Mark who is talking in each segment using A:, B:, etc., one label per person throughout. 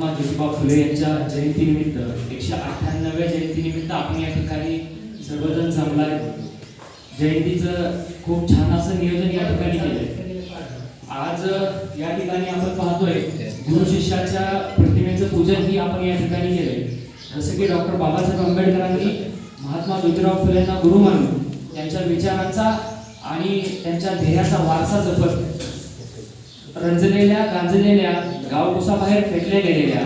A: महात्मा ज्योतिबा फुले यांच्या जयंतीनिमित्त एकशे अठ्ठ्याण्णव्या जयंतीनिमित्त आपण या ठिकाणी सर्वजण जमला जयंतीचं खूप छान असं नियोजन या ठिकाणी केलंय. आज या ठिकाणी आपण पाहतोय गुरु शिष्याच्या प्रतिमेचं पूजन ही आपण या ठिकाणी केलंय. जसं की डॉक्टर बाबासाहेब आंबेडकरांनी महात्मा ज्योतिराव फुलेंना गुरु मानून त्यांच्या विचारांचा आणि त्यांच्या ध्येयाचा वारसा जपत रंजलेल्या गांजलेल्या गावकुसाबाहेर फेकल्या गेलेल्या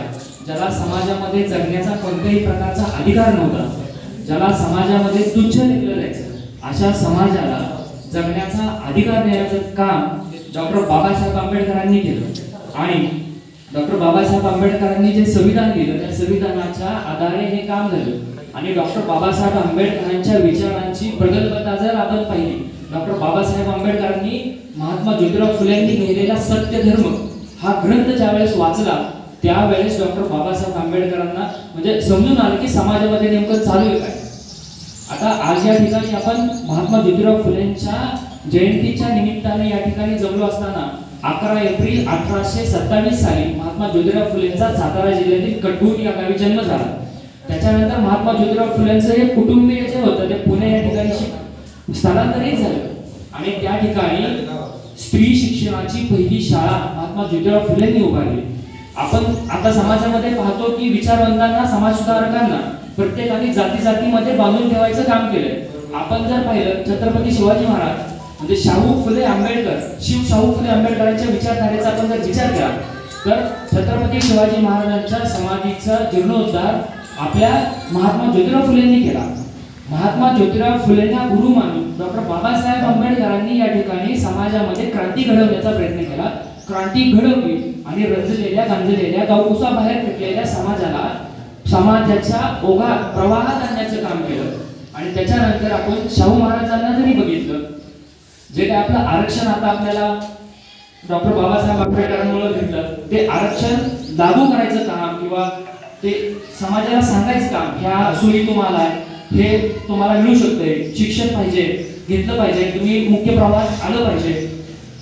A: ज्याला समाजामध्ये जगण्याचा कोणत्याही प्रकारचा अधिकार नव्हता ज्याला समाजामध्ये तुच्छ लेखलं जायचं अशा समाजाला जगण्याचा अधिकार देण्याचं काम डॉक्टर बाबासाहेब आंबेडकरांनी केलं. आणि डॉक्टर बाबासाहेब आंबेडकरांनी जे संविधान दिलं त्या संविधानाच्या आधारे हे काम झालं. आणि डॉक्टर बाबासाहेब आंबेडकरांच्या विचारांची प्रगल्भता जर आपण पाहिली डॉक्टर बाबासाहेब आंबेडकरांनी महात्मा ज्योतिराव फुलेंनी लिहिलेला सत्य धर्म हा ग्रंथ ज्यावेळेस वाचला त्यावेळेस डॉक्टर बाबासाहेब आंबेडकरांना म्हणजे समजून आलं की समाजामध्ये नेमकं चालू आहे काय. आता आज या ठिकाणी आपण महात्मा ज्योतिराव फुलेंच्या जयंतीच्या निमित्ताने या ठिकाणी जमलो असताना अकरा एप्रिल अठराशे सत्तावीस साली महात्मा ज्योतिराव फुलेंचा सातारा जिल्ह्यातील कटूर या गावी जन्म झाला. त्याच्यानंतर महात्मा ज्योतिराव फुलेंचं हे कुटुंबीय जे होतं ते पुणे या ठिकाणी स्थलांतरित झालं. आणि त्या ठिकाणी स्त्री शिक्षणाची पहिली शाळा महात्मा ज्योतिराव फुलेंनी उभारली. आपण आता समाजामध्ये पाहतो की विचारवंतांना समाज सुधारकांना प्रत्येकाने जाती जातीमध्ये बांधून ठेवायचं काम केलंय. आपण जर पाहिलं छत्रपती शिवाजी महाराज म्हणजे शाहू फुले आंबेडकर शिव शाहू फुले आंबेडकरांच्या विचारधारेचा आपण जर विचार केला तर छत्रपती शिवाजी महाराजांच्या समाधीचा जीर्णोद्धार आपल्या महात्मा ज्योतिराव फुलेंनी केला. ज्योतिराव फुलेंना गुरु मानून डॉक्टर बाबासाहेब आंबेडकरांनी या ठिकाणी समाजामध्ये क्रांती घडवण्याचा प्रयत्न केला. क्रांती घडवली आणि रंजलेल्या गांजलेल्या गावकुसाबाहेर फेकलेल्या समाजाला समाजाच्या ओघा प्रवाहात आणण्याचं काम केलं. आणि त्याच्यानंतर आपण शाहू महाराजांना जरी बघितलं जे काय आपलं आरक्षण आता आपल्याला डॉक्टर बाबासाहेब आंबेडकरांमुळे भेटलं ते आरक्षण लागू करायचं काम किंवा ते समाजाला सांगायचं काम ह्या सोयी तुम्हाला आहे हे तुम्हाला मिळू शकतंय. शिक्षण पाहिजे घेतलं पाहिजे तुम्ही मुख्य प्रवाहात आलं पाहिजे.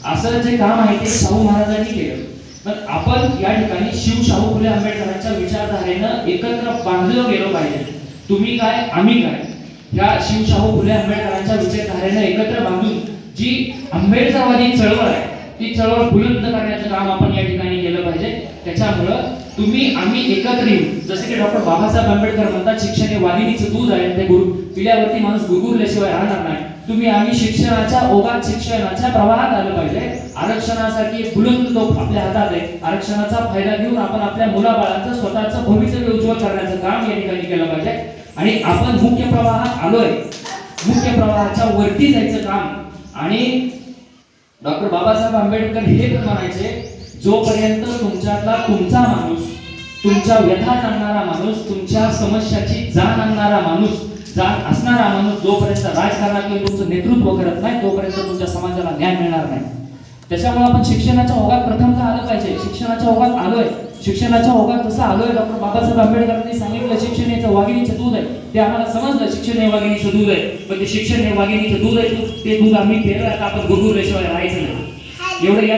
A: असं जे काम आहे ते शाहू महाराजांनी केलं. पण आपण या ठिकाणी शिव शाहू फुले आंबेडकरांच्या विचारधारेनं एकत्र बांधलं गेलो पाहिजे. तुम्ही काय आम्ही काय? या शिव शाहू फुले आंबेडकरांच्या विचारधारेनं एकत्र बांधून जी आंबेडकरवादी चळवळ आहे ती चळवळ बुलंद करण्याचं काम आपण या ठिकाणी केलं पाहिजे. त्याच्यामुळं तुम्ही आम्ही एकत्र येऊन जसे की डॉक्टर बाबासाहेब आंबेडकर म्हणतात शिक्षण हे वाघिणीचं दूध आहे ते गुरु पिल्यावरती माणूस गुरगुरल्याशिवाय राहणार नाही. तुम्ही आम्ही शिक्षणाच्या ओघात शिक्षणाच्या प्रवाहात आलं पाहिजे. आरक्षणासाठी बुलंद लोक आपल्या हातात आहे. आरक्षणाचा फायदा घेऊन आपण आपल्या मुलाबाळांचं स्वतःचं भवितव्य उज्ज्वल करण्याचं काम या ठिकाणी केलं पाहिजे. आणि आपण मुख्य प्रवाहात आलोय. मुख्य प्रवाहाच्या वरती जायचं काम. आणि डॉक्टर बाबासाहेब आंबेडकर हे पण म्हणायचे जोपर्यंत तुमच्यातला तुमचा माणूस तुमच्या व्यथा जाणणारा माणूस तुमच्या समस्याची जाण आणणारा माणूस जाण असणारा माणूस जोपर्यंत राजकारणात किंवा तुमचं नेतृत्व करत नाही तोपर्यंत तुमच्या समाजाला न्याय मिळणार नाही. त्याच्यामुळे आपण शिक्षणाच्या ओघात प्रथमतः आलं पाहिजे. शिक्षणाच्या ओघात आलोय. शिक्षणाच्या ओघात जसं आलोय डॉक्टर बाबासाहेब आंबेडकरांनी सांगितलं शिक्षण याचं वाघिणीचं दूध आहे. ते आम्हाला समजलं शिक्षण हे वाघिणीचं दूध आहे. पण ते शिक्षण हे वाघिणीचं दूध आहे ते दूध आम्ही पेरलं आता आपण गुरुशिवाय राहायचं नाही. एवढं या